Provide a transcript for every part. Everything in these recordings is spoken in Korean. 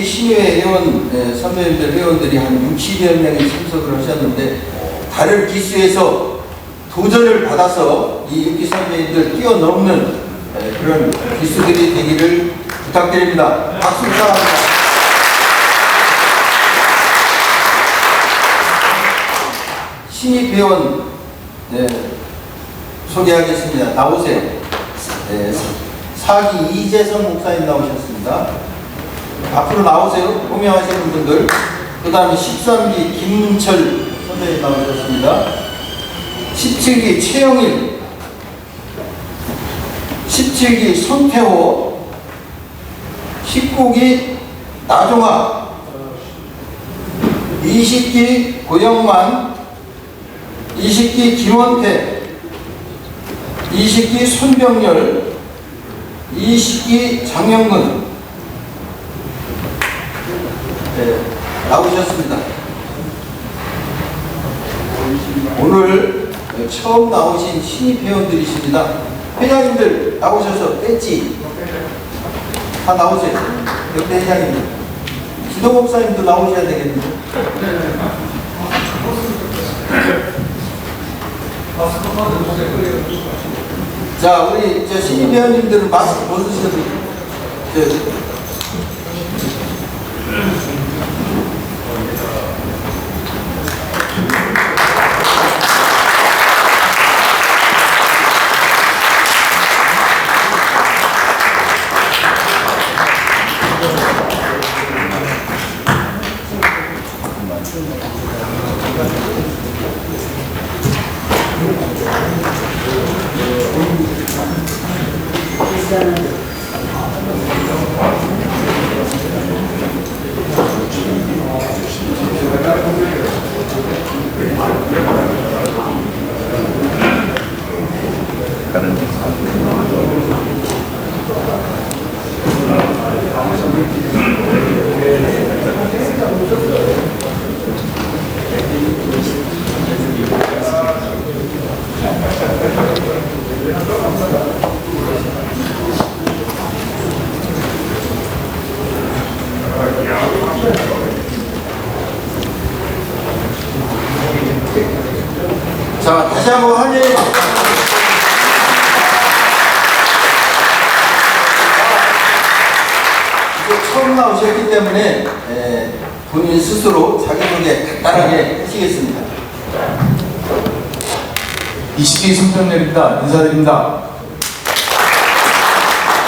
이렇게 신의회 회원 에, 선배님들 회원들이 한 60여 명이 참석을 하셨는데 다른 기수에서 도전을 받아서 이 6기 선배님들 뛰어넘는 에, 그런 기수들이 되기를 부탁드립니다. 박수 부탁합니다. 신입 회원 네, 소개하겠습니다. 나오세요. 네, 사기 이재성 목사님 나오셨습니다. 앞으로 나오세요. 호명하시는 분들. 그 다음에 13기 김문철 선배님 나오셨습니다. 17기 최영일, 17기 손태호, 19기 나종아, 20기 고영만, 20기 김원태, 20기 손병열, 20기 장영근 네, 나오셨습니다. 오늘 처음 나오신 신입 회원들이십니다. 회장님들 나오셔서 뺐지? 다 나오세요. 옆에 회장님들. 기도 목사님도 나오셔야 되겠는데. 자, 우리 저 신입 회원님들은 마스크 벗으셔도 자, 다시 한번 환영해 이제 처음 나오셨기 때문에 에, 본인 스스로 자기소개 간단하게 하시겠습니다. 20기 손평렬입니다. 인사드립니다.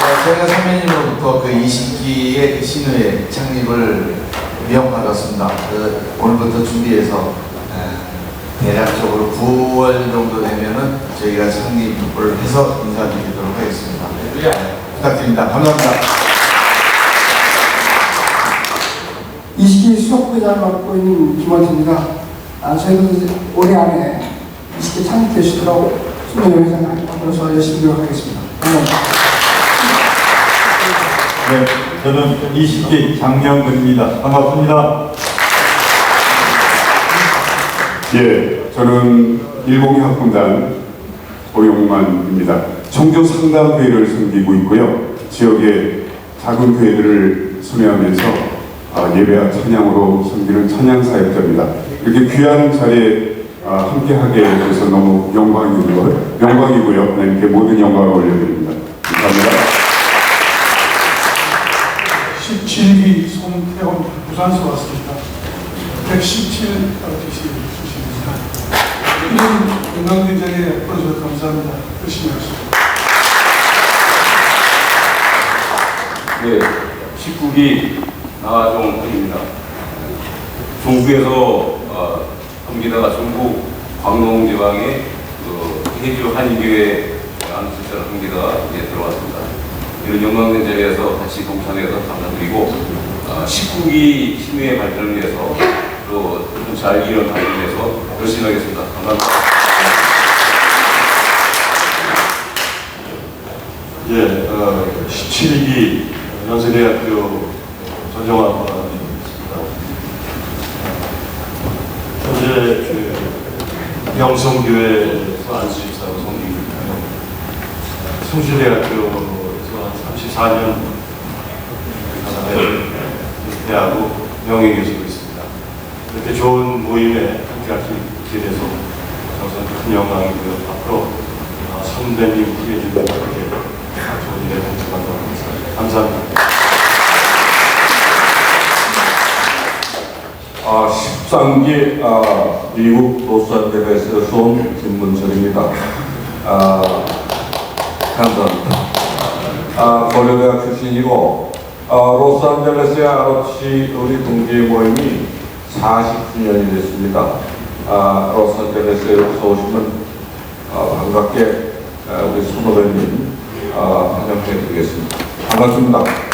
어, 제가 선배님으로부터 그 20기의 그 신우회 창립을 위협받았습니다. 그 오늘부터 준비해서 에, 대략적으로 9월 정도 되면은 저희가 창립을 해서 인사드리도록 하겠습니다. 네, 부탁드립니다. 감사합니다. 20기 수석부장을 맡고 있는 김원태입니다. 아, 저희도 올해 안에 20기 창립되시도록 수명회 회장을 앞으로서 열심히 노력하겠습니다. 감사합니다. 네, 저는 20기 장명근입니다. 반갑습니다. 예, 저는 일공학군단 오용만입니다. 청주 상담회를 섬기고 있고요. 지역의 작은 교회들을 순회하면서 아, 예배와 찬양으로 섬기는 찬양 사역자입니다. 이렇게 귀한 자리에 아, 함께하게 돼서 너무 영광이고요. 영광이고요. 하나님께 모든 영광을 올려드립니다. 감사합니다. 17기 송태원 부산서 왔습니다. 117 RTC 출신입니다. 이런 건강된 자리에 불러주셔서 감사합니다. 열심히 하겠습니다. 네, 19기 나가종 입니다 중국에서 어, 섬기다가 중국 광농 지방의 그 해주 한인교회 안수처를 섬기다가 이제 들어왔습니다. 이런 영광된 자리에서 같이 동참해서 감사드리고 어, 19기 신의의 발전을 위해서 또잘 발전을 위해서 열심히 하겠습니다. 감사합니다. 예, 어, 17기 연세대학교 전정학과입니다. 현재 그 명성교회에서 안 수집사로 섬기고 있고요. 성주대학교에서 한 34년 은퇴하고 명예교수로 있습니다. 이렇게 좋은 모임에 함께할 수 있게 돼서 저는 큰 영광이고요. 앞으로 어, 선배님 후배님과 함께 좋은 일에 동참하도록 하겠습니다. 감사합니다. 아, 13기 아, 미국 로스앤젤레스에서 온 김문철입니다. 아, 감사합니다. 아, 고려대학 출신이고 아, 로스앤젤레스의 아로치 우리 동기 모임이 49년이 됐습니다. 아, 로스앤젤레스에서 오시면 아, 반갑게 아, 우리 손호배님 아, 환영해 드리겠습니다. 반갑습니다.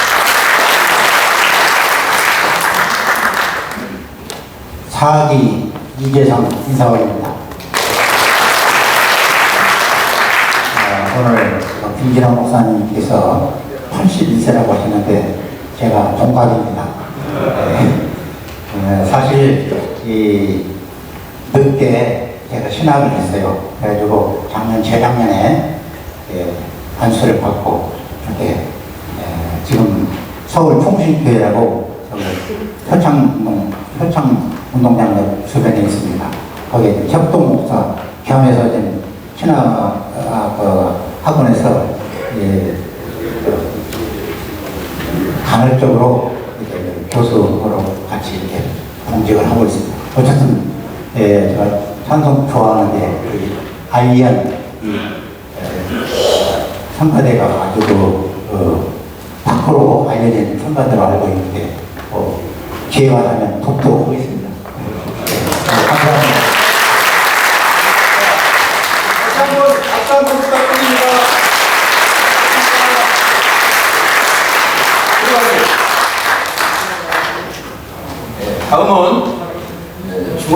사기 이재성 인사원입니다. 어, 오늘 김진환 목사님께서 81세라고 하시는데 제가 동갑입니다. 네. 어, 사실 이 늦게 제가 신학을 했어요. 그래가지고 작년 재작년에 예, 안수를 받고 이렇게 예, 지금 서울 통신교회라고 저기 표창 표창 운동장 주변에 있습니다. 거기 협동 목사 겸해서 지금 신학 아, 그 학원에서 예, 그 간헐적으로 교수로 같이 이렇게 공직을 하고 있습니다. 어쨌든 예, 제가 찬송 좋아하는데 그 아이언 성가대가 아주 그, 그 밖으로 알려진 성가대로 알고 있는데 어, 기회가 되면 돕도록 하겠습니다. 네, 감사합니다. 다시 한번 박수 한번 부탁드립니다.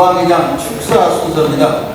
네, 다음은 네, 중앙